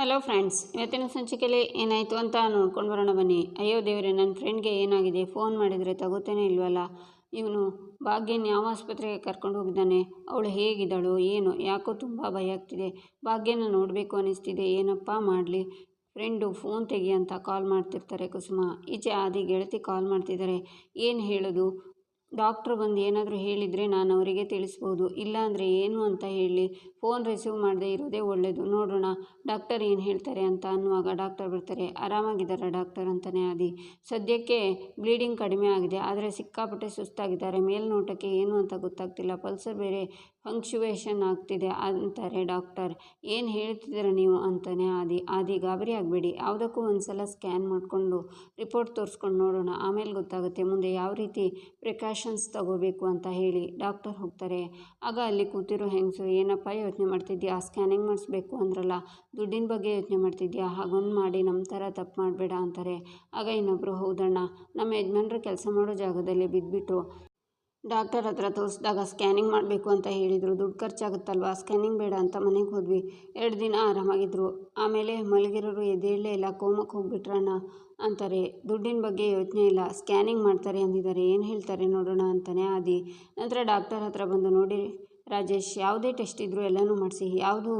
Hello friends ಇವತ್ತಿನ ಸಂಚಿಕೆಯಲ್ಲಿ ಏನಾಯಿತು ಅಂತ ನೋಡ್ಕೊಂಡು ಬರೋಣ ಬನ್ನಿ. ಅಯ್ಯೋ ದೇವರೇ ನನ್ನ ಫ್ರೆಂಡ್ಗೆ ಏನಾಗಿದೆ? ಫೋನ್ ಮಾಡಿದರೆ ತಗೋತೇನೆ ಇಲ್ವಲ್ಲ? ಇವನು ಭಾಗ್ಯನ ಯಾವ ಆಸ್ಪತ್ರೆಗೆ ಕರ್ಕೊಂಡು ಹೋಗಿದ್ದಾನೆ? ಅವಳು ಹೇಗಿದ್ದಾಳು, ಏನು, ಯಾಕೋ ತುಂಬ ಭಯ ಆಗ್ತಿದೆ. ಭಾಗ್ಯನ ನೋಡಬೇಕು ಅನ್ನಿಸ್ತಿದೆ ಏನಪ್ಪ ಮಾಡಲಿ? ಫ್ರೆಂಡು ಫೋನ್ ತೆಗಿ ಅಂತ ಕಾಲ್ ಮಾಡ್ತಿರ್ತಾರೆ ಕುಸುಮ. ಈಚೆ ಆದಿ ಗೆಳತಿ ಕಾಲ್ ಮಾಡ್ತಿದ್ದಾರೆ ಏನು ಹೇಳೋದು? ಡಾಕ್ಟ್ರು ಬಂದು ಏನಾದರೂ ಹೇಳಿದರೆ ನಾನು ಅವರಿಗೆ ತಿಳಿಸ್ಬೋದು. ಇಲ್ಲಾಂದರೆ ಏನು ಅಂತ ಹೇಳಿ ಫೋನ್ ರಿಸೀವ್ ಮಾಡದೇ ಇರೋದೇ ಒಳ್ಳೆಯದು ನೋಡೋಣ, ಡಾಕ್ಟರ್ ಏನು ಹೇಳ್ತಾರೆ ಅಂತ ಅನ್ನುವಾಗ ಡಾಕ್ಟರ್ ಬರ್ತಾರೆ. ಆರಾಮಾಗಿದ್ದಾರೆ ಡಾಕ್ಟರ್ ಅಂತಲೇ ಆದಿ. ಸದ್ಯಕ್ಕೆ ಬ್ಲೀಡಿಂಗ್ ಕಡಿಮೆ ಆಗಿದೆ, ಆದರೆ ಸಿಕ್ಕಾಪಟ್ಟೆ ಸುಸ್ತಾಗಿದ್ದಾರೆ. ಮೇಲ್ನೋಟಕ್ಕೆ ಏನು ಅಂತ ಗೊತ್ತಾಗ್ತಿಲ್ಲ. ಪಲ್ಸರ್ ಬೇರೆ ಫಂಕ್ಚುವೇಷನ್ ಆಗ್ತಿದೆ ಅಂತಾರೆ ಡಾಕ್ಟರ್. ಏನು ಹೇಳ್ತಿದ್ದೀರ ನೀವು ಅಂತಲೇ ಆದಿ. ಆದಿ, ಗಾಬರಿ ಆಗಬೇಡಿ. ಯಾವುದಕ್ಕೂ ಒಂದು ಸಲ ಸ್ಕ್ಯಾನ್ ಮಾಡಿಕೊಂಡು ರಿಪೋರ್ಟ್ ತೋರಿಸ್ಕೊಂಡು ನೋಡೋಣ. ಆಮೇಲೆ ಗೊತ್ತಾಗುತ್ತೆ ಮುಂದೆ ಯಾವ ರೀತಿ ಪ್ರಿಕಾಷನ್ಸ್ ತಗೋಬೇಕು ಅಂತ ಹೇಳಿ ಡಾಕ್ಟರ್ ಹೋಗ್ತಾರೆ. ಆಗ ಅಲ್ಲಿ ಕೂತಿರೋ ಹೆಂಗಸು, ಏನಪ್ಪ ಯೋಚನೆ ಮಾಡ್ತಿದ್ಯಾ? ಸ್ಕ್ಯಾನಿಂಗ್ ಮಾಡಿಸ್ಬೇಕು ಅಂದ್ರಲ್ಲ, ದುಡ್ಡಿನ ಬಗ್ಗೆ ಯೋಚನೆ ಮಾಡ್ತಿದ್ಯಾ? ಹಾಗೊಂದು ಮಾಡಿ ನಮ್ಮ ಥರ ತಪ್ಪು ಮಾಡಬೇಡ ಅಂತಾರೆ. ಆಗ ಇನ್ನೊಬ್ಬರು ಹೌದಣ್ಣ, ನಮ್ಮ ಯಜಮಾನ್ರು ಕೆಲಸ ಮಾಡೋ ಜಾಗದಲ್ಲಿ ಬಿದ್ದುಬಿಟ್ರು ಡಾಕ್ಟರ್ ಹತ್ರ ತೋರಿಸಿದಾಗ ಸ್ಕ್ಯಾನಿಂಗ್ ಮಾಡಬೇಕು ಅಂತ ಹೇಳಿದರು. ದುಡ್ಡು ಖರ್ಚಾಗುತ್ತಲ್ವಾ? ಸ್ಕ್ಯಾನಿಂಗ್ ಬೇಡ ಅಂತ ಮನೆಗೆ ಹೋದ್ವಿ. ಎರಡು ದಿನ ಆರಾಮಾಗಿದ್ದರು ಆಮೇಲೆ ಮಲಗಿರೋರು ಎದ್ದೇಳಲೇ ಇಲ್ಲ. ಕೋಮಕ್ಕೆ ಹೋಗ್ಬಿಟ್ರಣ್ಣ ಅಂತಾರೆ. ದುಡ್ಡಿನ ಬಗ್ಗೆ ಯೋಚನೆ ಇಲ್ಲ. ಸ್ಕ್ಯಾನಿಂಗ್ ಮಾಡ್ತಾರೆ ಅಂದಿದ್ದಾರೆ. ಏನು ಹೇಳ್ತಾರೆ ನೋಡೋಣ ಅಂತಾನೆ ಆದಿ. ನಂತರ ಡಾಕ್ಟರ್ ಹತ್ರ ಬಂದು ನೋಡಿ, ರಾಜೇಶ್, ಯಾವುದೇ ಟೆಸ್ಟ್ ಇದ್ದರೂ ಎಲ್ಲನೂ ಮಾಡಿಸಿ. ಯಾವುದು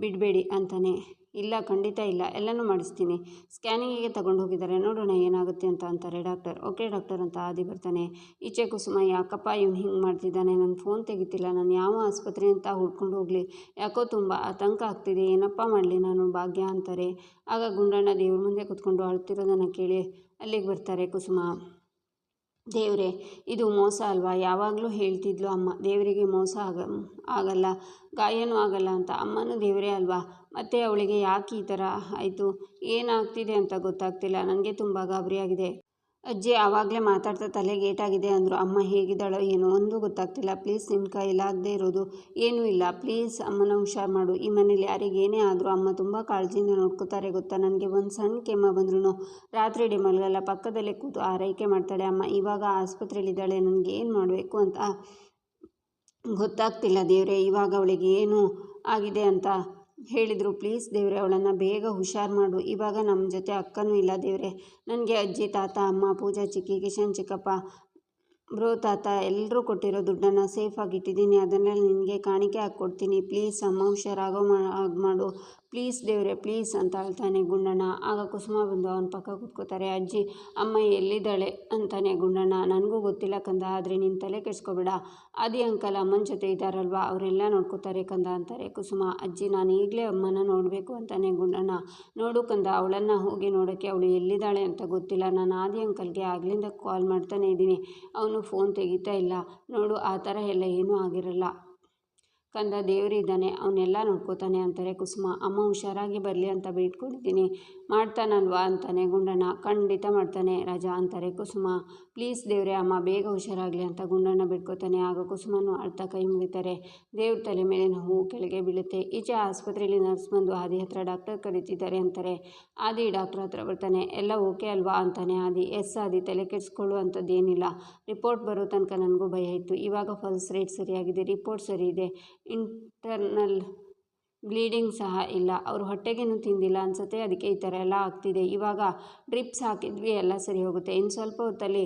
ಬಿಡಬೇಡಿ ಅಂತಾನೆ. ಇಲ್ಲ, ಖಂಡಿತ ಇಲ್ಲ. ಎಲ್ಲನೂ ಮಾಡಿಸ್ತೀನಿ. ಸ್ಕ್ಯಾನಿಂಗಿಗೆ ತಗೊಂಡು ಹೋಗಿದ್ದಾರೆ. ನೋಡೋಣ ಏನಾಗುತ್ತೆ ಅಂತ ಅಂತಾರೆ ಡಾಕ್ಟರ್. ಓಕೆ ಡಾಕ್ಟರ್ ಅಂತ ಆದಿ ಬರ್ತಾನೆ. ಈಚೆ ಕುಸುಮ, ಯಾಕಪ್ಪ ಇವ್ನು ಹಿಂಗೆ ಮಾಡ್ತಿದ್ದಾನೆ? ನನ್ನ ಫೋನ್ ತೆಗಿತಿಲ್ಲ. ನಾನು ಯಾವ ಆಸ್ಪತ್ರೆ ಅಂತ ಹುಡ್ಕೊಂಡು ಹೋಗಲಿ. ಯಾಕೋ ತುಂಬ ಆತಂಕ ಆಗ್ತಿದೆ. ಏನಪ್ಪ ಮಾಡಲಿ ನಾನು ಭಾಗ್ಯ ಅಂತಾರೆ. ಆಗ ಗುಂಡಣ್ಣ ದೇವ್ರ ಮುಂದೆ ಕೂತ್ಕೊಂಡು ಅಳ್ತಿರೋದನ್ನು ಕೇಳಿ ಅಲ್ಲಿಗೆ ಬರ್ತಾರೆ ಕುಸುಮ. ದೇವರೇ, ಇದು ಮೋಸ ಅಲ್ವಾ? ಯಾವಾಗಲೂ ಹೇಳ್ತಿದ್ಲು ಅಮ್ಮ, ದೇವರಿಗೆ ಮೋಸ ಆಗ, ಆಗಲ್ಲ, ಗಾಯನೂ ಆಗಲ್ಲ ಅಂತ. ಅಮ್ಮನೂ ದೇವರೇ ಅಲ್ವಾ? ಮತ್ತು ಅವಳಿಗೆ ಯಾಕೆ ಈ ಥರ ಆಯಿತು? ಏನಾಗ್ತಿದೆ ಅಂತ ಗೊತ್ತಾಗ್ತಿಲ್ಲ. ನನಗೆ ತುಂಬ ಗಾಬರಿಯಾಗಿದೆ ಅಜ್ಜಿ ಆವಾಗಲೇ ಮಾತಾಡ್ತಾ ತಲೆಗೆ ಏಟಾಗಿದೆ ಅಂದರು, ಅಮ್ಮ ಹೇಗಿದ್ದಾಳೋ ಏನೋ ಒಂದು ಗೊತ್ತಾಗ್ತಿಲ್ಲ, ಪ್ಲೀಸ್ ನಿನ್ನ ಕೈಲಾಗದೇ ಇರೋದು ಏನೂ ಇಲ್ಲ, ಪ್ಲೀಸ್ ಅಮ್ಮನ ಹುಷಾರು ಮಾಡು, ಈ ಮನೇಲಿ ಯಾರಿಗೆ ಏನೇ ಆದರೂ ಅಮ್ಮ ತುಂಬ ಕಾಳಜಿಯಿಂದ ನೋಡ್ಕೋತಾರೆ ಗೊತ್ತಾ, ನನಗೆ ಒಂದು ಸಣ್ಣ ಕೆಮ್ಮ ಬಂದ್ರೂ ರಾತ್ರಿ ಇಡೀ ಮಲಗಲ್ಲ ಪಕ್ಕದಲ್ಲೇ ಕೂತು ಆರೈಕೆ ಮಾಡ್ತಾಳೆ, ಅಮ್ಮ, ಇವಾಗ ಆಸ್ಪತ್ರೆಯಲ್ಲಿದ್ದಾಳೆ, ನನಗೆ ಏನು ಮಾಡಬೇಕು ಅಂತ ಗೊತ್ತಾಗ್ತಿಲ್ಲ ದೇವರೇ, ಇವಾಗ ಅವಳಿಗೆ ಏನು ಆಗಿದೆ ಅಂತ ಹೇಳಿದರು, ಪ್ಲೀಸ್ ದೇವರೇ, ಅವಳನ್ನು ಬೇಗ ಹುಷಾರು ಮಾಡು. ಇವಾಗ ನಮ್ಮ ಜೊತೆ ಅಕ್ಕನೂ ಇಲ್ಲ ದೇವರೇ. ನನಗೆ ಅಜ್ಜಿ, ತಾತ, ಅಮ್ಮ, ಪೂಜಾ, ಚಿಕ್ಕಿ, ಕಿಶನ್, ಚಿಕ್ಕಪ್ಪ, ಬ್ರೋ, ತಾತ ಎಲ್ಲರೂ ಕೊಟ್ಟಿರೋ ದುಡ್ಡನ್ನು ಸೇಫಾಗಿ ಇಟ್ಟಿದ್ದೀನಿ. ಅದನ್ನೆಲ್ಲ ನಿನಗೆ ಕಾಣಿಕೆ ಹಾಕ್ಕೊಡ್ತೀನಿ. ಪ್ಲೀಸ್ ಅಮ್ಮ ಹುಷಾರಾಗೋ ಮಾ ಆಗಿ ಮಾಡು. ಪ್ಲೀಸ್ ದೇವ್ರೆ, ಪ್ಲೀಸ್ ಅಂತ ಹೇಳ್ತಾನೆ ಗುಂಡಣ್ಣ. ಆಗ ಕುಸುಮ ಬಂದು ಅವನ ಪಕ್ಕ ಕೂತ್ಕೋತಾರೆ, ಅಜ್ಜಿ, ಅಮ್ಮ ಎಲ್ಲಿದ್ದಾಳೆ? ಅಂತಾನೆ ಗುಂಡಣ್ಣ. ನನಗೂ ಗೊತ್ತಿಲ್ಲ ಕಂದ, ಆದರೆ ನೀನು ತಲೆ ಕೆಡಿಸ್ಕೋಬೇಡ. ಆದಿ ಅಂಕಲ್ ಅಮ್ಮನ ಜೊತೆ ಇದ್ದಾರಲ್ವಾ ಅವರೆಲ್ಲ ನೋಡ್ಕೋತಾರೆ ಕಂದ ಅಂತಾರೆ ಕುಸುಮ. ಅಜ್ಜಿ, ನಾನು ಈಗಲೇ ಅಮ್ಮನ ನೋಡಬೇಕು ಅಂತಾನೆ ಗುಂಡಣ್ಣ. ನೋಡು ಕಂದ, ಅವಳನ್ನು ಹೋಗಿ ನೋಡೋಕ್ಕೆ ಅವಳು ಎಲ್ಲಿದ್ದಾಳೆ ಅಂತ ಗೊತ್ತಿಲ್ಲ. ನಾನು ಆದಿ ಅಂಕಲ್ಗೆ ಆಗ್ಲಿಂದ ಕಾಲ್ ಮಾಡ್ತಾನೆ ಇದ್ದೀನಿ. ಅವನು ಫೋನ್ ತೆಗಿತಾ ಇಲ್ಲ. ನೋಡು, ಆ ಥರ ಎಲ್ಲ ಏನೂ ಆಗಿರಲ್ಲ. ಕಂದ ದೇವರಿದ್ದಾನೆ ಅವನ್ನೆಲ್ಲ ನೋಡ್ಕೋತಾನೆ ಅಂತಾರೆ, ಕುಸುಮ, ಅಮ್ಮ ಹುಷಾರಾಗಿ ಬರಲಿ ಅಂತ ಬೇಡ್ಕೊಂಡಿದ್ದೀನಿ, ಮಾಡ್ತಾನಲ್ವಾ? ಅಂತಾನೆ ಗುಂಡಣ್ಣ. ಖಂಡಿತ ಮಾಡ್ತಾನೆ ರಾಜ, ಅಂತಾರೆ ಕುಸುಮ. ಪ್ಲೀಸ್ ದೇವರೇ, ಅಮ್ಮ ಬೇಗ ಹುಷಾರಾಗಲಿ ಅಂತ ಗುಂಡಣ್ಣ ಬಿಟ್ಕೋತಾನೆ ಆಗ ಕುಸುಮನು ಅಳ್ತಾ ಕೈ ಮುಗಿತಾರೆ. ದೇವ್ರ ತಲೆ ಮೇಲೆ ಹೂ ಕೆಳಗೆ ಬೀಳುತ್ತೆ. ಈಚೆ ಆಸ್ಪತ್ರೆಯಲ್ಲಿ ನರ್ಸ್ ಬಂದು ಆದಿ ಹತ್ರ ಡಾಕ್ಟರ್ ಕರೀತಿದ್ದಾರೆ ಅಂತಾರೆ. ಆದಿ ಡಾಕ್ಟರ್ ಹತ್ರ ಬರ್ತಾನೆ. ಎಲ್ಲ ಓಕೆ ಅಲ್ವಾ? ಅಂತಾನೆ ಆದಿ. ಎಸ್ ಆದಿ, ತಲೆ ಕೆಡಿಸ್ಕೊಳ್ಳುವಂಥದ್ದೇನಿಲ್ಲ ರಿಪೋರ್ಟ್ ಬರೋ ತನಕ ನನಗೂ ಭಯ ಇತ್ತು. ಇವಾಗ ಫಲ್ಸ್ ರೇಟ್ ಸರಿಯಾಗಿದೆ, ರಿಪೋರ್ಟ್ ಸರಿ ಇದೆ. ಇಂಟರ್ನಲ್ ಬ್ಲೀಡಿಂಗ್ ಸಹ ಇಲ್ಲ. ಅವರು ಹೊಟ್ಟೆಗೇನು ತಿಂದಿಲ್ಲ ಅನಿಸುತ್ತೆ, ಅದಕ್ಕೆ ಈ ಥರ ಎಲ್ಲ ಆಗ್ತಿದೆ. ಇವಾಗ ಡ್ರಿಪ್ಸ್ ಹಾಕಿದ್ವಿ, ಎಲ್ಲ ಸರಿ ಹೋಗುತ್ತೆ. ಇನ್ನು ಸ್ವಲ್ಪ ಹೊತ್ತಲ್ಲಿ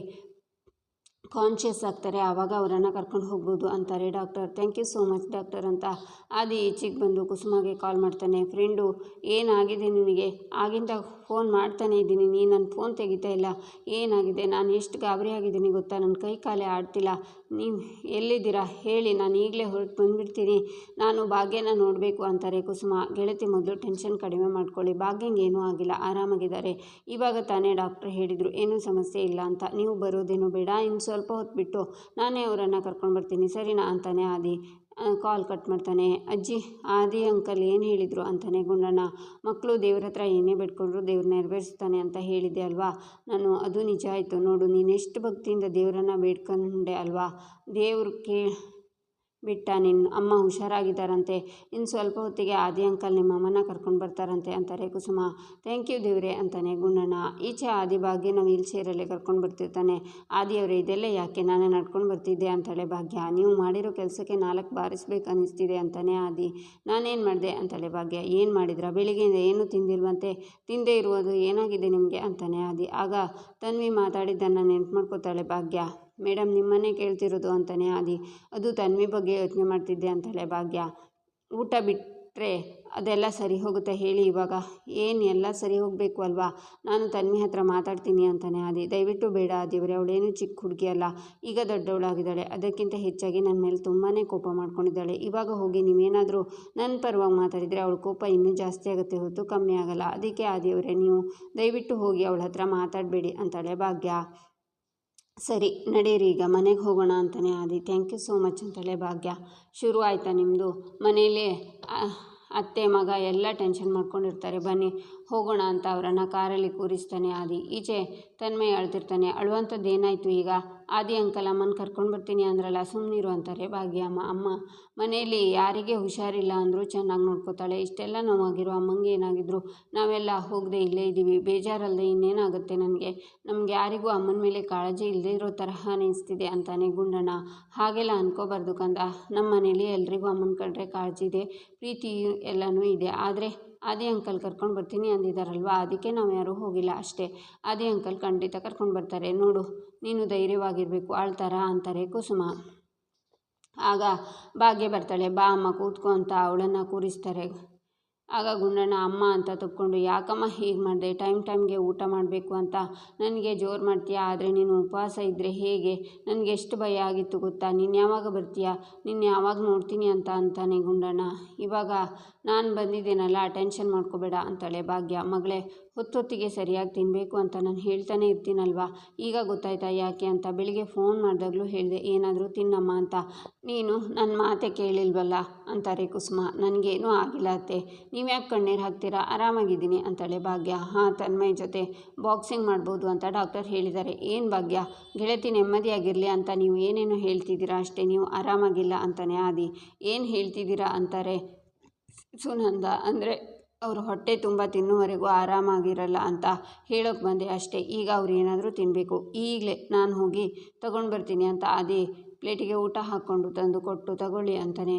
ಕಾನ್ಷಿಯಸ್ ಆಗ್ತಾರೆ, ಆವಾಗ ಅವರನ್ನು ಕರ್ಕೊಂಡು ಹೋಗ್ಬೋದು ಅಂತಾರೆ doctor. Thank you so much doctor ಅಂತ ಆದಿ ಈಚೆಗೆ ಬಂದು ಕುಸುಮಾಗೆ ಕಾಲ್ ಮಾಡ್ತಾನೆ. ಫ್ರೆಂಡು ಏನಾಗಿದೆ ನಿನಗೆ? ಆಗಿಂದ ಫೋನ್ ಮಾಡ್ತಾನೆ ಇದ್ದೀನಿ. ನೀನು ನನ್ನ ಫೋನ್ ತೆಗಿತಾ ಇಲ್ಲ. ಏನಾಗಿದೆ? ನಾನು ಎಷ್ಟು ಗಾಬರಿ ಆಗಿದ್ದೀನಿ ಗೊತ್ತಾ? ನನ್ನ ಕೈ ಕಾಲೇ ಆಡ್ತಿಲ್ಲ. ನೀವು ಎಲ್ಲಿದ್ದೀರಾ? ಹೇಳಿ, ನಾನು ಈಗಲೇ ಹೊರಟು ಬಂದುಬಿಡ್ತೀನಿ. ನಾನು ಭಾಗ್ಯನ ನೋಡಬೇಕು ಅಂತಾರೆ. ಕುಸುಮ, ಗೆಳತಿ ಮೊದಲು ಟೆನ್ಷನ್ ಕಡಿಮೆ ಮಾಡ್ಕೊಳ್ಳಿ. ಭಾಗ್ಯಂಗೆ ಏನೂ ಆಗಿಲ್ಲ. ಆರಾಮಾಗಿದ್ದಾರೆ. ಇವಾಗ ತಾನೇ ಡಾಕ್ಟ್ರ್ ಹೇಳಿದರು. ಏನೂ ಸಮಸ್ಯೆ ಇಲ್ಲ ಅಂತ. ನೀವು ಬರೋದೇನು ಬೇಡ. ಇನ್ನು ಸ್ವಲ್ಪ ಹೊತ್ತು ಬಿಟ್ಟು ನಾನೇ ಅವರನ್ನು ಕರ್ಕೊಂಡು ಬರ್ತೀನಿ ಸರಿನಾ ಅಂತಾನೆ ಆದಿ. ಕಾಲ್ ಕಟ್ ಮಾಡ್ತಾನೆ, ಅಜ್ಜಿ, ಆದಿ ಅಂಕಲ್ ಏನು ಹೇಳಿದರು? ಅಂತಾನೆ ಗುಂಡಣ್ಣ. ಮಕ್ಕಳು ದೇವ್ರ ಹತ್ರ ಏನೇ ಬೇಡ್ಕೊಂಡ್ರು ದೇವ್ರು ನೆರವೇರಿಸ್ತಾನೆ ಅಂತ ಹೇಳಿದ್ದೆ ಅಲ್ವಾ? ನಾನು, ಅದು ನಿಜ ಆಯಿತು. ನೋಡು ನೀನೆಷ್ಟು ಭಕ್ತಿಯಿಂದ ದೇವರನ್ನು ಬೇಡ್ಕೊಂಡೆ ಅಲ್ವಾ? ದೇವ್ರು ಕೇ ಬಿಟ್ಟ ನಿನ್ನ ಅಮ್ಮ ಹುಷಾರಾಗಿದ್ದಾರಂತೆ. ಇನ್ನು ಸ್ವಲ್ಪ ಹೊತ್ತಿಗೆ ಆದಿ ಅಂಕಲ್ ನಿಮ್ಮ ಅಮ್ಮನ ಕರ್ಕೊಂಡು ಬರ್ತಾರಂತೆ ಅಂತಾರೆ. ಕುಸುಮ ಥ್ಯಾಂಕ್ ಯು ದೇವ್ರೆ ಅಂತಾನೆ ಗುಂಡಣ್ಣ ಈಚೆ ಆದಿ ನಾವು ಇಲ್ಲಿ ಚೇರಲ್ಲಿ ಕರ್ಕೊಂಡು ಬರ್ತಿರ್ತಾನೆ. ಆದಿಯವರೇ ಇದೆಲ್ಲ ಯಾಕೆ ನಾನೇ ನಡ್ಕೊಂಡು ಬರ್ತಿದ್ದೆ ಅಂತಾಳೆ ಭಾಗ್ಯ. ನೀವು ಮಾಡಿರೋ ಕೆಲಸಕ್ಕೆ ನಾಲ್ಕು ಬಾರಿಸ್ಬೇಕು ಅನ್ನಿಸ್ತಿದೆ ಅಂತಾನೆ ಆದಿ. ನಾನೇನು ಮಾಡಿದೆ ಅಂತಾಳೆ ಭಾಗ್ಯ. ಏನು ಮಾಡಿದ್ರ? ಬೆಳಿಗ್ಗೆಯಿಂದ ಏನೂ ತಿಂದಿಲ್ವಂತೆ? ತಿಂದೇ ಇರುವುದು ಏನಾಗಿದೆ ನಿಮಗೆ? ಅಂತಾನೆ ಆದಿ. ಆಗ ತನ್ವಿ ಮಾತಾಡಿದ್ದನ್ನು ನೆನ್ಪು ಮಾಡ್ಕೋತಾಳೆ ಭಾಗ್ಯ. ಮೇಡಮ್ ನಿಮ್ಮನ್ನೇ ಕೇಳ್ತಿರೋದು ಅಂತಾನೆ ಆದಿ, ಅದು ತನ್ವಿ ಬಗ್ಗೆ ಯೋಚನೆ ಮಾಡ್ತಿದ್ದೆ ಅಂತಾಳೆ ಭಾಗ್ಯ. ಊಟ ಬಿಟ್ಟರೆ ಅದೆಲ್ಲ ಸರಿ ಹೋಗುತ್ತೆ ಹೇಳಿ ಇವಾಗ. ಏನು ಎಲ್ಲ ಸರಿ ಹೋಗಬೇಕು ಅಲ್ವಾ? ನಾನು ತನ್ವಿ ಹತ್ರ ಮಾತಾಡ್ತೀನಿ ಅಂತಾನೆ ಆದಿ. ದಯವಿಟ್ಟು ಬೇಡ ಆದಿವ್ರೆ ಅವಳೇನು ಚಿಕ್ಕ ಹುಡುಗಿ ಅಲ್ಲ. ಈಗ ದೊಡ್ಡವಳಾಗಿದ್ದಾಳೆ. ಅದಕ್ಕಿಂತ ಹೆಚ್ಚಾಗಿ ನನ್ನ ಮೇಲೆ ತುಂಬಾ ಕೋಪ ಮಾಡ್ಕೊಂಡಿದ್ದಾಳೆ. ಇವಾಗ ಹೋಗಿ ನೀವೇನಾದರೂ ನನ್ನ ಪರವಾಗಿ ಮಾತಾಡಿದರೆ ಅವಳ ಕೋಪ ಇನ್ನೂ ಜಾಸ್ತಿ ಆಗುತ್ತೆ ಹೊರತು ಕಮ್ಮಿ ಆಗಲ್ಲ. ಅದಕ್ಕೆ ಆದಿಯವರೇ ನೀವು ದಯವಿಟ್ಟು ಹೋಗಿ ಅವಳ ಹತ್ರ ಮಾತಾಡಬೇಡಿ ಅಂತಾಳೆ ಭಾಗ್ಯ. ಸರಿ ನಡೀರಿ ಈಗ. ಮನೆಗೆ ಹೋಗೋಣ ಅಂತಾನೆ ಆದಿ. ಥ್ಯಾಂಕ್ ಯು ಸೋ ಮಚ್ ಅಂತಲೇ ಭಾಗ್ಯ. ಶುರು ಆಯಿತಾ ನಿಮ್ಮದು ಮನೇಲಿ ಅತ್ತೆ, ಮಗ ಎಲ್ಲ ಟೆನ್ಷನ್ ಮಾಡ್ಕೊಂಡಿರ್ತಾರೆ. ಬನ್ನಿ, ಹೋಗೋಣ ಅಂತ ಅವರನ್ನು ಕಾರಲ್ಲಿ ಕೂರಿಸ್ತಾನೆ ಆದಿ. ಈಚೆ ತನ್ಮಯ ಅಳ್ತಿರ್ತಾನೆ. ಅಳುವಂಥದ್ದು ಏನಾಯಿತು ಈಗ? ಆದಿ ಅಂಕಲ್ ಅಮ್ಮನ ಕರ್ಕೊಂಡು ಬರ್ತೀನಿ ಅಂದ್ರಲ್ಲ ಸುಮ್ಮನಿರು ಅಂತಾರೆ. ಭಾಗ್ಯಮ್ಮ ಅಮ್ಮ ಮನೆಯಲ್ಲಿ ಯಾರಿಗೆ ಹುಷಾರಿಲ್ಲ ಅಂದರೂ ಚೆನ್ನಾಗಿ ನೋಡ್ಕೋತಾಳೆ. ಇಷ್ಟೆಲ್ಲ ನೋವಾಗಿರೋ ಅಮ್ಮಂಗೆ ಏನಾಗಿದ್ರು ನಾವೆಲ್ಲ ಹೋಗದೆ ಇಲ್ಲೇ ಇದ್ದೀವಿ. ಬೇಜಾರಲ್ಲದೆ ಇನ್ನೇನಾಗುತ್ತೆ ನನಗೆ? ನಮ್ಗೆ ಯಾರಿಗೂ ಅಮ್ಮನ ಮೇಲೆ ಕಾಳಜಿ ಇಲ್ಲದೆ ಇರೋ ತರಹ ಅನಿಸ್ತಿದೆ ಅಂತಾನೆ ಗುಂಡಣ್ಣ. ಹಾಗೆಲ್ಲ ಅನ್ಕೋಬಾರ್ದು ಕಂದ. ನಮ್ಮ ಮನೇಲಿ ಎಲ್ರಿಗೂ ಅಮ್ಮನ ಕಂಡ್ರೆ ಕಾಳಜಿ ಇದೆ ಪ್ರೀತಿ ಎಲ್ಲನೂ ಇದೆ. ಆದರೆ ಆದಿ ಅಂಕಲ್ ಕರ್ಕೊಂಡು ಬರ್ತೀನಿ ಅಂದಿದ್ದಾರಲ್ವ ಅದಕ್ಕೆ ನಾವು ಯಾರೂ ಹೋಗಿಲ್ಲ ಅಷ್ಟೇ. ಆದಿ ಅಂಕಲ್ ಖಂಡಿತ ಕರ್ಕೊಂಡು ಬರ್ತಾರೆ. ನೋಡು, ನೀನು ಧೈರ್ಯವಾಗಿರಬೇಕು, ಆಳ್ತಾರ ಅಂತಾರೆ ಕುಸುಮ. ಆಗ ಭಾಗ್ಯ ಬರ್ತಾಳೆ. ಬಾ ಅಮ್ಮ, ಕೂತ್ಕೊ ಅಂತ ಅವಳನ್ನು ಕೂರಿಸ್ತಾರೆ. ಆಗ ಗುಂಡಣ್ಣ ಅಮ್ಮ ಅಂತ ತಕ್ಕೊಂಡು ಯಾಕಮ್ಮ ಹೀಗೆ ಮಾಡಿದೆ? ಟೈಮ್ ಟೈಮ್ಗೆ ಊಟ ಮಾಡಬೇಕು ಅಂತ ನನಗೆ ಜೋರು ಮಾಡ್ತೀಯಾ? ಆದರೆ ನೀನು ಉಪವಾಸ ಇದ್ದರೆ ಹೇಗೆ? ನನಗೆ ಎಷ್ಟು ಭಯ ಆಗಿತ್ತು ಗೊತ್ತಾ? ನೀನು ಯಾವಾಗ ಬರ್ತೀಯಾ? ನೀನು ಯಾವಾಗ ನೋಡ್ತೀನಿ ಅಂತ ಅಂತಾನೆ ಗುಂಡಣ್ಣ ಇವಾಗ ನಾನು ಬಂದಿದ್ದೇನಲ್ಲ ಟೆನ್ಷನ್ ಮಾಡ್ಕೋಬೇಡ ಅಂತಾಳೆ ಭಾಗ್ಯ. ಮಗಳೇ ಹೊತ್ತೊತ್ತಿಗೆ ಸರಿಯಾಗಿ ತಿನ್ನಬೇಕು ಅಂತ ನಾನು ಹೇಳ್ತಾನೆ ಇರ್ತೀನಲ್ವಾ? ಈಗ ಗೊತ್ತಾಯ್ತಾ ಯಾಕೆ ಅಂತ? ಬೆಳಿಗ್ಗೆ ಫೋನ್ ಮಾಡಿದಾಗಲೂ ಹೇಳಿದೆ, ಏನಾದರೂ ತಿನ್ನಮ್ಮ ಅಂತ. ನೀನು ನನ್ನ ಮಾತೆ ಕೇಳಿಲ್ವಲ್ಲ? ಅಂತಾರೆ ಕುಸುಮ. ನನಗೇನೂ ಆಗಿಲ್ಲ ಅತ್ತೆ. ನೀವ್ಯಾಕೆ ಕಣ್ಣೀರು ಹಾಕ್ತೀರಾ? ಆರಾಮಾಗಿದ್ದೀನಿ ಅಂತಾಳೆ ಭಾಗ್ಯ. ಹಾಂ, ತನ್ಮಯ ಜೊತೆ ಬಾಕ್ಸಿಂಗ್ ಮಾಡ್ಬೋದು ಅಂತ ಡಾಕ್ಟರ್ ಹೇಳಿದ್ದಾರೆ. ಏನು ಭಾಗ್ಯ? ಗೆಳತಿ ನೆಮ್ಮದಿಯಾಗಿರಲಿ ಅಂತ ನೀವು ಏನೇನು ಹೇಳ್ತಿದ್ದೀರಾ ಅಷ್ಟೇ. ನೀವು ಆರಾಮಾಗಿಲ್ಲ ಅಂತಾನೆ ಆದಿ. ಏನು ಹೇಳ್ತಿದ್ದೀರಾ ಅಂತಾರೆ ಸುನಂದ. ಅಂದರೆ ಅವರು ಹೊಟ್ಟೆ ತುಂಬ ತಿನ್ನುವರೆಗೂ ಆರಾಮಾಗಿರಲ್ಲ ಅಂತ ಹೇಳೋಕೆ ಬಂದೆ ಅಷ್ಟೇ. ಈಗ ಅವ್ರು ಏನಾದರೂ ತಿನ್ನಬೇಕು ಈಗಲೇ ನಾನು ಹೋಗಿ ತಗೊಂಡು ಬರ್ತೀನಿ ಅಂತ ಅದೇ ಪ್ಲೇಟಿಗೆ ಊಟ ಹಾಕ್ಕೊಂಡು ತಂದು ಕೊಟ್ಟು ತಗೊಳ್ಳಿ ಅಂತಾನೆ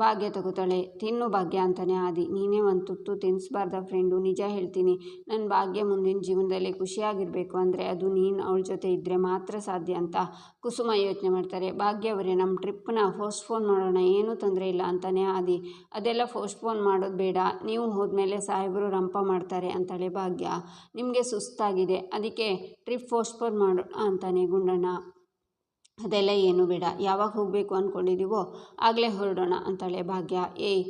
ಭಾಗ್ಯ ತಗೋತಾಳೆ. ತಿನ್ನು ಭಾಗ್ಯ ಅಂತಾನೆ ಆದಿ. ನೀನೇ ಒಂದು ತುತ್ತು ತಿನ್ನಿಸ್ಬಾರ್ದ ಫ್ರೆಂಡು ನಿಜ ಹೇಳ್ತೀನಿ. ನನ್ನ ಭಾಗ್ಯ ಮುಂದಿನ ಜೀವನದಲ್ಲಿ ಖುಷಿಯಾಗಿರಬೇಕು. ಅಂದರೆ ಅದು ನೀನು ಅವಳ ಜೊತೆ ಇದ್ದರೆ ಮಾತ್ರ ಸಾಧ್ಯ ಅಂತ ಕುಸುಮ ಯೋಚನೆ ಮಾಡ್ತಾರೆ. ಭಾಗ್ಯ ಅವರೇ ನಮ್ಮ ಟ್ರಿಪ್ಪನ್ನ ಪೋಸ್ಟ್ಪೋನ್ ಮಾಡೋಣ. ಏನೂ ತೊಂದರೆ ಇಲ್ಲ ಅಂತಾನೆ ಆದಿ. ಅದೆಲ್ಲ ಪೋಸ್ಟ್ಪೋನ್ ಮಾಡೋದು ಬೇಡ. ನೀವು ಹೋದ್ಮೇಲೆ ಸಾಹೇಬರು ರಂಪ ಮಾಡ್ತಾರೆ ಅಂತಾಳೆ ಭಾಗ್ಯ. ನಿಮಗೆ ಸುಸ್ತಾಗಿದೆ. ಅದಕ್ಕೆ ಟ್ರಿಪ್ ಪೋಸ್ಟ್ಪೋನ್ ಮಾಡೋಣ ಅಂತಾನೆ ಗುಂಡಣ್ಣ. ಅದೆಲ್ಲ ಏನೂ ಬೇಡ. ಯಾವಾಗ ಹೋಗಬೇಕು ಅಂದ್ಕೊಂಡಿದ್ದೀವೋ ಆಗಲೇ ಹೊರಡೋಣ ಅಂತಾಳೆ ಭಾಗ್ಯ. ಏಯ್,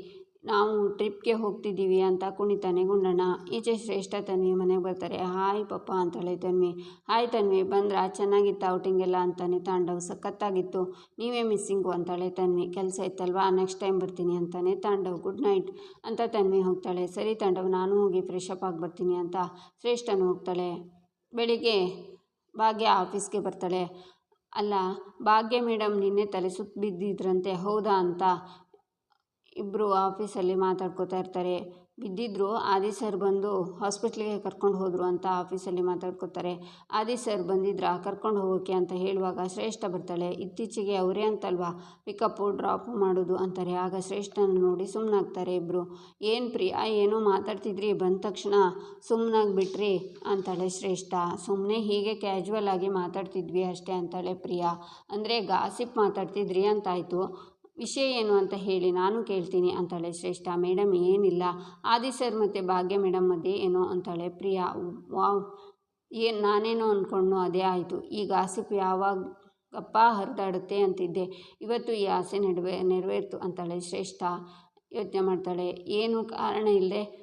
ನಾವು ಟ್ರಿಪ್ಗೆ ಹೋಗ್ತಿದ್ದೀವಿ ಅಂತ ಕುಣಿತಾನೆ ಗುಂಡಣ್ಣ. ಈಚೆ ಶ್ರೇಷ್ಠ ತನ್ವಿ ಮನೆಗೆ ಬರ್ತಾರೆ. ಹಾಯ್ ಪಪ್ಪ ಅಂತಾಳೆ ತನ್ವಿ. ಹಾಯ್ ತನ್ವಿ, ಬಂದ್ರ? ಚೆನ್ನಾಗಿತ್ತು ಔಟಿಂಗ್ ಎಲ್ಲ ಅಂತಾನೆ ತಾಂಡವ್. ಸಖತ್ತಾಗಿತ್ತು. ನೀವೇ ಮಿಸ್ಸಿಂಗು ಅಂತಾಳೆ ತನ್ವಿ. ಕೆಲಸ ಇತ್ತಲ್ವಾ? ನೆಕ್ಸ್ಟ್ ಟೈಮ್ ಬರ್ತೀನಿ ಅಂತಾನೆ ತಾಂಡವ್. ಗುಡ್ ನೈಟ್ ಅಂತ ತನ್ವಿ ಹೋಗ್ತಾಳೆ. ಸರಿ ತಾಂಡವ್, ನಾನು ಹೋಗಿ ಫ್ರೆಶ್ ಅಪ್ ಆಗಿ ಬರ್ತೀನಿ ಅಂತ ಶ್ರೇಷ್ಠನು ಹೋಗ್ತಾಳೆ. ಬೆಳಿಗ್ಗೆ ಭಾಗ್ಯ ಆಫೀಸ್ಗೆ ಬರ್ತಾಳೆ. ಅಲ್ಲ ಭಾಗ್ಯ ಮೇಡಮ್ ನಿನ್ನೆ ತಲೆ ಸುತ್ತು ಬಿದ್ದಿದ್ರಂತೆ ಹೌದಾ ಅಂತ ಇಬ್ಬರು ಆಫೀಸಲ್ಲಿ ಮಾತಾಡ್ಕೋತಾ ಇರ್ತಾರೆ. ಬಿದ್ದಿದ್ರು ಆದಿ ಸರ್ ಬಂದು ಹಾಸ್ಪಿಟ್ಲಿಗೆ ಕರ್ಕೊಂಡು ಹೋದರು ಅಂತ ಆಫೀಸಲ್ಲಿ ಮಾತಾಡ್ಕೋತಾರೆ. ಆದಿ ಸರ್ ಬಂದಿದ್ರಾ ಕರ್ಕೊಂಡು ಹೋಗೋಕೆ ಅಂತ ಹೇಳುವಾಗ ಶ್ರೇಷ್ಠ ಬರ್ತಾಳೆ. ಇತ್ತೀಚೆಗೆ ಅವರೇ ಅಂತಲ್ವಾ? ಪಿಕಪ್ಪು ಡ್ರಾಪ್ ಮಾಡೋದು ಅಂತಾರೆ. ಆಗ ಶ್ರೇಷ್ಠನ ನೋಡಿ ಸುಮ್ಮನಾಗ್ತಾರೆ ಇಬ್ಬರು ಏನು ಪ್ರಿಯಾ, ಏನೋ ಮಾತಾಡ್ತಿದ್ರಿ? ಬಂದ ತಕ್ಷಣ ಸುಮ್ಮನಾಗಿ ಬಿಟ್ರಿ ಅಂತಾಳೆ ಶ್ರೇಷ್ಠ. ಸುಮ್ಮನೆ ಹೀಗೆ ಕ್ಯಾಶುವಲ್ ಆಗಿ ಮಾತಾಡ್ತಿದ್ವಿ ಅಷ್ಟೇ ಅಂತಾಳೆ ಪ್ರಿಯಾ. ಅಂದರೆ ಗಾಸಿಪ್ ಮಾತಾಡ್ತಿದ್ರಿ ಅಂತಾಯಿತು. ವಿಷಯ ಏನು ಅಂತ ಹೇಳಿ ನಾನು ಕೇಳ್ತೀನಿ ಅಂತಾಳೆ, ಶ್ರೇಷ್ಠ ಮೇಡಮ್ ಏನಿಲ್ಲ. ಆದಿ ಸರ್ ಮತ್ತು ಭಾಗ್ಯ ಮೇಡಮ್ ಅದೇ ಏನೋ ಅಂತಾಳೆ, ಪ್ರಿಯಾ, ವಾವ್, ಏನು ನಾನೇನೋ ಅಂದ್ಕೊಂಡು ಅದೇ ಆಯಿತು. ಈ ಗಾಸಿಪ್ ಯಾವಾಗಪ್ಪ ಹರಿದಾಡುತ್ತೆ ಅಂತಿದ್ದೆ. ಇವತ್ತು ಈ ಆಸೆ ನಡುವೆ, ನೆರವೇರ್ತು ಅಂತಾಳೆ, ಶ್ರೇಷ್ಠ ಯೋಚನೆ ಮಾಡ್ತಾಳೆ, ಏನು ಕಾರಣ ಇಲ್ಲದೆ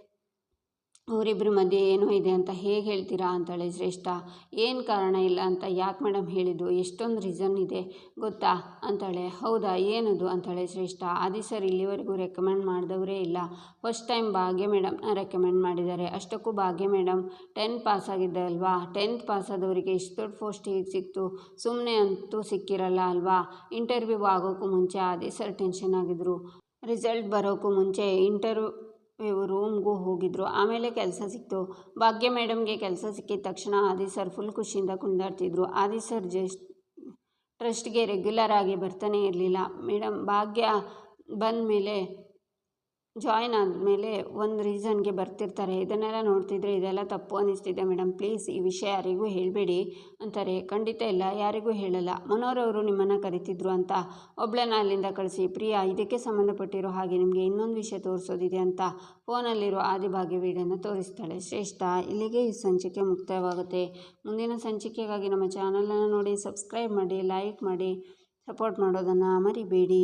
ಅವರಿಬ್ಬರ ಮಧ್ಯೆ ಏನೋ ಇದೆ ಅಂತ ಹೇಗೆ ಹೇಳ್ತೀರಾ ಅಂತಾಳೆ ಶ್ರೇಷ್ಠ. ಏನು ಕಾರಣ ಇಲ್ಲ ಅಂತ ಯಾಕೆ ಮೇಡಮ್ ಹೇಳಿದ್ದು? ಎಷ್ಟೊಂದು ರೀಸನ್ ಇದೆ ಗೊತ್ತಾ ಅಂತಾಳೆ. ಹೌದಾ, ಏನದು ಅಂತಾಳೆ ಶ್ರೇಷ್ಠ. ಆದಿ ಸರ್ ಇಲ್ಲಿವರೆಗೂ ರೆಕಮೆಂಡ್ ಮಾಡಿದವರೇ ಇಲ್ಲ. ಫಸ್ಟ್ ಟೈಮ್ ಭಾಗ್ಯ ಮೇಡಮ್ನ ರೆಕಮೆಂಡ್ ಮಾಡಿದ್ದಾರೆ. ಅಷ್ಟಕ್ಕೂ ಭಾಗ್ಯ ಮೇಡಮ್ ಟೆಂತ್ ಪಾಸ್ ಆಗಿದ್ದೆ ಅಲ್ವಾ? ಟೆಂತ್ ಪಾಸ್ ಆದವರಿಗೆ ಇಷ್ಟು ದೊಡ್ಡ ಪೋಸ್ಟ್ ಹೇಗೆ ಸಿಕ್ತು? ಸುಮ್ಮನೆ ಅಂತೂ ಸಿಕ್ಕಿರಲ್ಲ ಅಲ್ವಾ? ಇಂಟರ್ವ್ಯೂ ಆಗೋಕ್ಕೂ ಮುಂಚೆ ಆದಿ ಸರ್ ಟೆನ್ಷನ್ ಆಗಿದ್ರು. ರಿಸಲ್ಟ್ ಬರೋಕ್ಕೂ ಮುಂಚೆ ಇಂಟರ್ವ್ಯೂ ರೂಮ್ಗೂ ಹೋಗಿದ್ರು. ಆಮೇಲೆ ಕೆಲಸ ಸಿಕ್ತು. ಭಾಗ್ಯ ಮೇಡಮ್ಗೆ ಕೆಲಸ ಸಿಕ್ಕಿದ ತಕ್ಷಣ ಆದಿ ಸರ್ ಫುಲ್ ಖುಷಿಯಿಂದ ಕುಂದಾಡ್ತಿದ್ರು. ಆದಿ ಸರ್ ಜಸ್ಟ್ ಟ್ರಸ್ಟ್ಗೆ ರೆಗ್ಯುಲರ್ ಆಗಿ ಬರ್ತಾನೆ ಇರಲಿಲ್ಲ. ಮೇಡಮ್, ಭಾಗ್ಯ ಬಂದ ಮೇಲೆ ಜಾಯ್ನ್ ಆದಮೇಲೆ ಒಂದು ರೀಸನ್ಗೆ ಬರ್ತಿರ್ತಾರೆ. ಇದನ್ನೆಲ್ಲ ನೋಡ್ತಿದ್ರೆ ಇದೆಲ್ಲ ತಪ್ಪು ಅನ್ನಿಸ್ತಿದೆ ಮೇಡಮ್ ಪ್ಲೀಸ್ ಈ ವಿಷಯ ಯಾರಿಗೂ ಹೇಳಬೇಡಿ ಅಂತಾರೆ. ಖಂಡಿತ ಇಲ್ಲ, ಯಾರಿಗೂ ಹೇಳಲ್ಲ. ಮನೋರವರು ನಿಮ್ಮನ್ನು ಕರಿತಿದ್ರು ಅಂತ. ಒಬ್ಳನ್ನ ಅಲ್ಲಿಂದ ಕಳಿಸಿ. ಪ್ರಿಯಾ, ಇದಕ್ಕೆ ಸಂಬಂಧಪಟ್ಟಿರೋ ಹಾಗೆ ನಿಮಗೆ ಇನ್ನೊಂದು ವಿಷಯ ತೋರಿಸೋದಿದೆ ಅಂತ ಫೋನಲ್ಲಿರೋ ಆದಿಭಾಗ್ಯ ವೀಡಿಯೋನ ತೋರಿಸ್ತಾಳೆ. ಶ್ರೇಷ್ಠ, ಇಲ್ಲಿಗೆ ಈ ಸಂಚಿಕೆ ಮುಕ್ತಾಯವಾಗುತ್ತೆ ಮುಂದಿನ ಸಂಚಿಕೆಗಾಗಿ ನಮ್ಮ ಚಾನಲನ್ನು ನೋಡಿ, ಸಬ್ಸ್ಕ್ರೈಬ್ ಮಾಡಿ, ಲೈಕ್ ಮಾಡಿ, ಸಪೋರ್ಟ್ ಮಾಡೋದನ್ನು ಮರಿಬೇಡಿ.